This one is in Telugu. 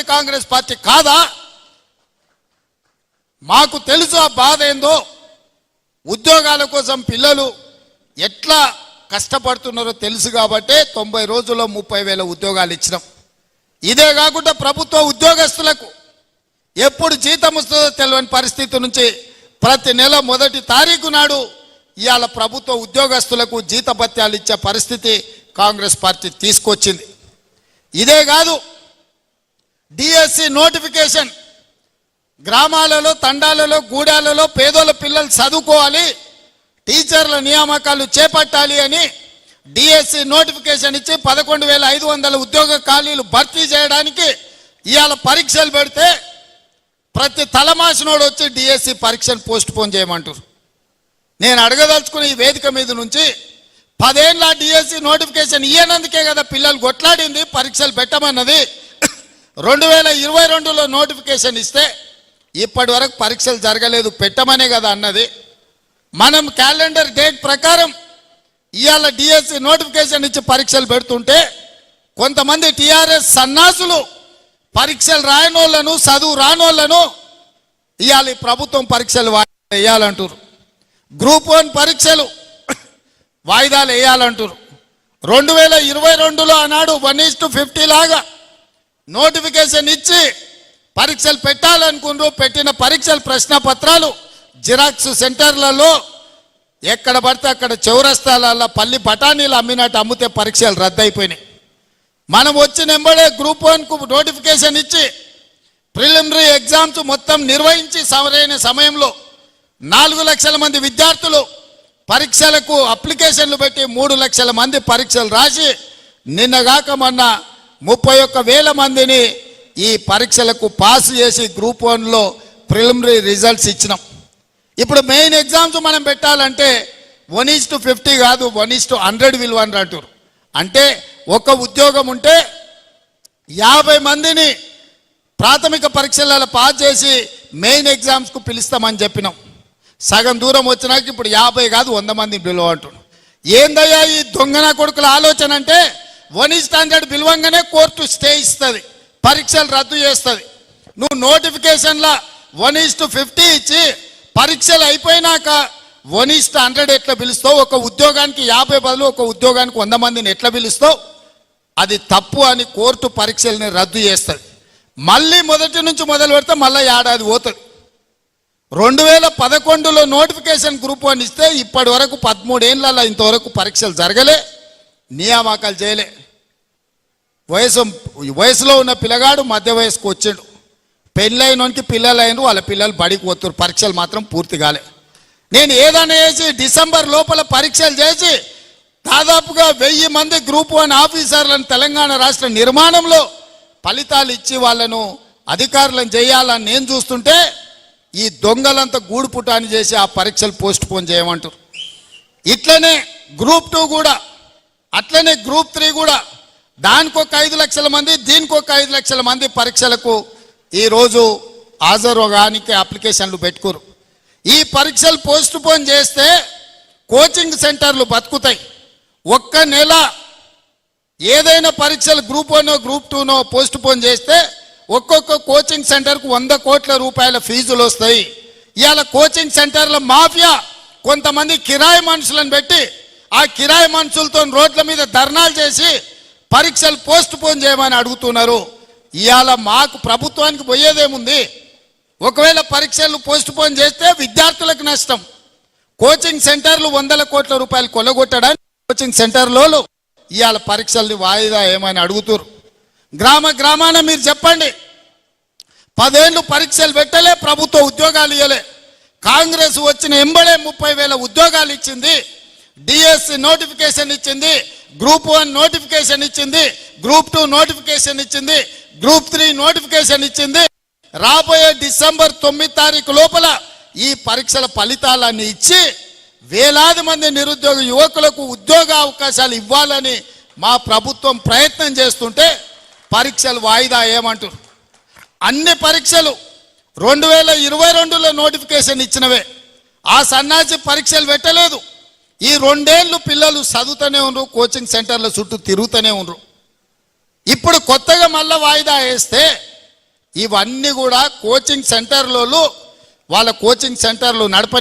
చేసింది కాంగ్రెస్ పార్టీ కాదా? మాకు తెలుసు ఆ బాధ ఏందో? ఉద్యోగాల కోసం పిల్లలు ఎట్లా కష్టపడుతున్నారో తెలుసు కాబట్టే తొంభై రోజుల్లో ముప్పై వేల ఉద్యోగాలు ఇచ్చినాం. ఇదే కాకుండా ప్రభుత్వ ఉద్యోగస్తులకు ఎప్పుడు జీతం వస్తుందో తెలియని పరిస్థితి నుంచి ప్రతి నెల మొదటి తారీఖు నాడు ఇవాళ ప్రభుత్వ ఉద్యోగస్తులకు జీతభత్యాలు ఇచ్చే పరిస్థితి కాంగ్రెస్ పార్టీ తీసుకొచ్చింది. ఇదే కాదు డిఎస్సి నోటిఫికేషన్ గ్రామాలలో తండాలలో గూడాలలో పేదోళ్ళ పిల్లలు చదువుకోవాలి. టీచర్ల నియామకాలు చేపట్టాలి అని డిఎస్సి నోటిఫికేషన్ ఇచ్చి పదకొండు వేల ఐదు వందల ఉద్యోగ ఖాళీలు భర్తీ చేయడానికి ఇవాళ పరీక్షలు పెడితే ప్రతి తలమాసినోడు వచ్చి డిఎస్సి పరీక్షను పోస్ట్ పోన్ చేయమంటారు నేను అడగదలుచుకున్న ఈ వేదిక మీద నుంచి పదేళ్ళ డిఎస్సి నోటిఫికేషన్ ఇయ్యనందుకే కదా పిల్లలు కొట్లాడింది పరీక్షలు పెట్టమన్నది. రెండు వేల ఇరవై రెండులో నోటిఫికేషన్ ఇస్తే ఇప్పటి వరకు పరీక్షలు జరగలేదు పెట్టమనే కదా అన్నది. మనం క్యాలెండర్ డేట్ ప్రకారం ఇవాళ డిఎస్సి నోటిఫికేషన్ ఇచ్చి పరీక్షలు పెడుతుంటే కొంతమంది టిఆర్ఎస్ సన్నాసులు పరీక్షలు రాయనోళ్ళను చదువు రానోళ్ళను ఇవాళ ఈ ప్రభుత్వం పరీక్షలు వాయిదాలు వేయాలంటారు గ్రూప్ వన్ పరీక్షలు వాయిదాలు వేయాలంటారు రెండు వేల ఇరవై రెండులో ఆనాడు వన్ ఈస్ టు ఫిఫ్టీ లాగా నోటిఫికేషన్ ఇచ్చి పరీక్షలు పెట్టాలనుకున్నారు పెట్టిన పరీక్షల ప్రశ్న పత్రాలు జిరాక్స్ సెంటర్లలో ఎక్కడ పడితే అక్కడ చౌరస్తాలలో పల్లి బఠానీలు అమ్మినట్టు అమ్మితే పరీక్షలు రద్దయిపోయినాయి. మనం వచ్చిన ఎంబడే గ్రూప్ వన్కు నోటిఫికేషన్ ఇచ్చి ప్రిలిమినరీ ఎగ్జామ్స్ మొత్తం నిర్వహించి సరైన సమయంలో నాలుగు లక్షల మంది విద్యార్థులు పరీక్షలకు అప్లికేషన్లు పెట్టి మూడు లక్షల మంది పరీక్షలు రాసి నిన్నగాక మొన్న ముప్పై ఒక్క వేల మందిని ఈ పరీక్షలకు పాస్ చేసి గ్రూప్ వన్లో ప్రిలిమినరీ రిజల్ట్స్ ఇచ్చినాం. ఇప్పుడు మెయిన్ ఎగ్జామ్స్ మనం పెట్టాలంటే వన్ ఈస్ టు ఫిఫ్టీ కాదు వన్ ఈస్ టు హండ్రెడ్ విలువ అని అంటారు. అంటే ఒక ఉద్యోగం ఉంటే యాభై మందిని ప్రాథమిక పరీక్షలలో పాస్ చేసి మెయిన్ ఎగ్జామ్స్కు పిలుస్తామని చెప్పినాం. సగం దూరం వచ్చినాక ఇప్పుడు యాభై కాదు వంద మంది పిలువ అంటున్నాం ఏందయ్యా ఈ దొంగన కొడుకుల ఆలోచన అంటే వన్ ఈస్ స్టాండర్డ్ పిలవంగానే కోర్టు స్టే ఇస్తుంది పరీక్షలు రద్దు చేస్తుంది. నువ్వు నోటిఫికేషన్లో వన్ ఈస్ టు ఫిఫ్టీ ఇచ్చి పరీక్షలు అయిపోయినాక వన్ ఈస్ హండ్రెడ్ ఎట్లా పిలుస్తావు? ఒక ఉద్యోగానికి యాభై బదులు ఒక ఉద్యోగానికి వంద మందిని ఎట్లా పిలుస్తావు? అది తప్పు అని కోర్టు పరీక్షల్ని రద్దు చేస్తుంది. మళ్ళీ మొదటి నుంచి మొదలు పెడితే మళ్ళీ ఏడాది పోతుంది. రెండు వేల పదకొండులో నోటిఫికేషన్ గ్రూప్ వన్ ఇస్తే ఇప్పటి వరకు పదమూడేళ్ళలో ఇంతవరకు పరీక్షలు జరగలే నియామకాలు చేయలే. వయసు వయసులో ఉన్న పిల్లగాడు మధ్య వయసుకు వచ్చాడు. పెళ్ళైనోనికి పిల్లలు అయిన వాళ్ళ పిల్లలు బడికి పోతున్నారు. పరీక్షలు మాత్రం పూర్తి కాలే. నేను ఏదైనా చేసి డిసెంబర్ లోపల పరీక్షలు చేసి దాదాపుగా వెయ్యి మంది గ్రూప్ వన్ ఆఫీసర్లను తెలంగాణ రాష్ట్ర నిర్మాణంలో ఫలితాలు ఇచ్చి వాళ్ళను అధికారులను చేయాలని నేను చూస్తుంటే ఈ దొంగలంతా గూడుపుటాన్ని చేసి ఆ పరీక్షలు పోస్ట్ పోన్ చేయమంటారు. ఇట్లనే గ్రూప్ టూ కూడా అట్లనే గ్రూప్ త్రీ కూడా దానికి ఒక ఐదు లక్షల మంది దీనికి ఒక ఐదు లక్షల మంది పరీక్షలకు ఈరోజు హాజరు కానికి అప్లికేషన్లు పెట్టుకోరు. ఈ పరీక్షలు పోస్ట్ పోన్ చేస్తే కోచింగ్ సెంటర్లు బతుకుతాయి. ఒక్క నెల ఏదైనా పరీక్షలు గ్రూప్ వన్ గ్రూప్ టూనో పోస్ట్ పోన్ చేస్తే ఒక్కొక్క కోచింగ్ సెంటర్కు వంద కోట్ల రూపాయల ఫీజులు వస్తాయి. ఇవాళ కోచింగ్ సెంటర్ల మాఫియా కొంతమంది కిరాయి మనుషులను పెట్టి ఆ కిరాయి మనుషులతో రోడ్ల మీద ధర్నాలు చేసి పరీక్షలు పోస్ట్ పోన్ చేయమని అడుగుతున్నారు. ఇవాళ మాకు ప్రభుత్వానికి పోయేదేముంది? ఒకవేళ పరీక్షలు పోస్ట్ పోన్ చేస్తే విద్యార్థులకు నష్టం. కోచింగ్ సెంటర్లు వందల కోట్ల రూపాయలు కొలగొట్టడానికి కోచింగ్ సెంటర్లో ఇవాళ పరీక్షల్ని వాయిదా ఏమని అడుగుతురు. గ్రామ గ్రామాన మీరు చెప్పండి. పదేళ్ళు పరీక్షలు పెట్టలే ప్రభుత్వ ఉద్యోగాలు ఇవ్వలే కాంగ్రెస్ వచ్చిన ఎంబడే ముప్పై వేల ఉద్యోగాలు ఇచ్చింది. డిఎస్సి నోటిఫికేషన్ ఇచ్చింది. గ్రూప్ వన్ నోటిఫికేషన్ ఇచ్చింది గ్రూప్ టూ నోటిఫికేషన్ ఇచ్చింది గ్రూప్ త్రీ నోటిఫికేషన్ ఇచ్చింది. రాబోయే డిసెంబర్ తొమ్మిది తారీఖు లోపల ఈ పరీక్షల ఫలితాలన్నీ ఇచ్చి వేలాది మంది నిరుద్యోగ యువకులకు ఉద్యోగ అవకాశాలు ఇవ్వాలని మా ప్రభుత్వం ప్రయత్నం చేస్తుంటే పరీక్షలు వాయిదా ఏమంటారు? అన్ని పరీక్షలు రెండు వేల ఇరవై రెండులో నోటిఫికేషన్ ఇచ్చినవే. ఆ సన్నాసి పరీక్షలు పెట్టలేదు. ఈ రెండేళ్ళు పిల్లలు చదువుతూనే ఉండరు కోచింగ్ సెంటర్ల చుట్టూ తిరుగుతూనే ఉన్నారు ఇప్పుడు కొత్తగా మళ్ళీ వాయిదా వేస్తే ఇవన్నీ కూడా కోచింగ్ సెంటర్లలో వాళ్ళ కోచింగ్ సెంటర్లు నడప